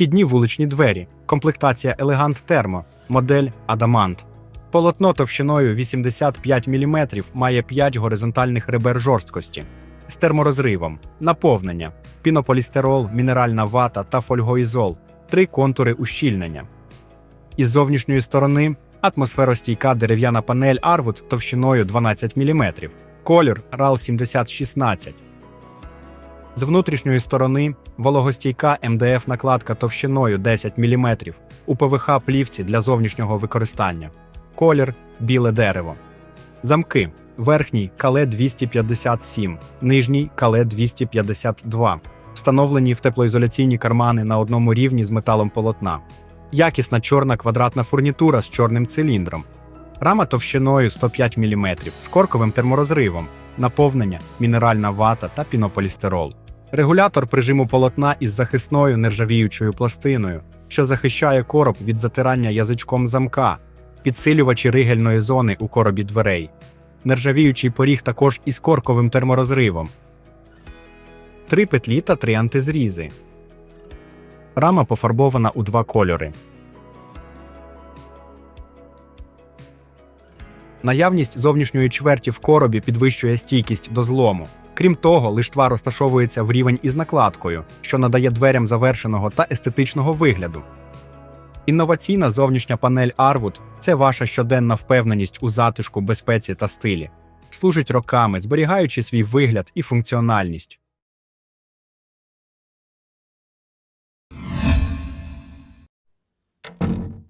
Вхідні вуличні двері, комплектація Elegant Thermo, модель Adamant. Полотно товщиною 85 мм має 5 горизонтальних ребер жорсткості. З терморозривом, наповнення, пінополістирол, мінеральна вата та фольгоізол, три контури ущільнення. Із зовнішньої сторони атмосферостійка дерев'яна панель Arwood товщиною 12 мм, колір RAL 7016. З внутрішньої сторони вологостійка МДФ накладка товщиною 10 мм у ПВХ плівці для зовнішнього використання. Колір біле дерево. Замки. Верхній кале 257, нижній кале 252. Встановлені в теплоізоляційні кармани на одному рівні з металом полотна. Якісна чорна квадратна фурнітура з чорним циліндром. Рама товщиною 105 мм з корковим терморозривом, наповнення, мінеральна вата та пінополістирол. Регулятор прижиму полотна із захисною нержавіючою пластиною, що захищає короб від затирання язичком замка, підсилювачі ригельної зони у коробі дверей. Нержавіючий поріг також із корковим терморозривом. Три петлі та три антизрізи. Рама пофарбована у два кольори. Наявність зовнішньої чверті в коробі підвищує стійкість до злому. Крім того, лиштва розташовується в рівень із накладкою, що надає дверям завершеного та естетичного вигляду. Інноваційна зовнішня панель Arwood – це ваша щоденна впевненість у затишку, безпеці та стилі. Служить роками, зберігаючи свій вигляд і функціональність.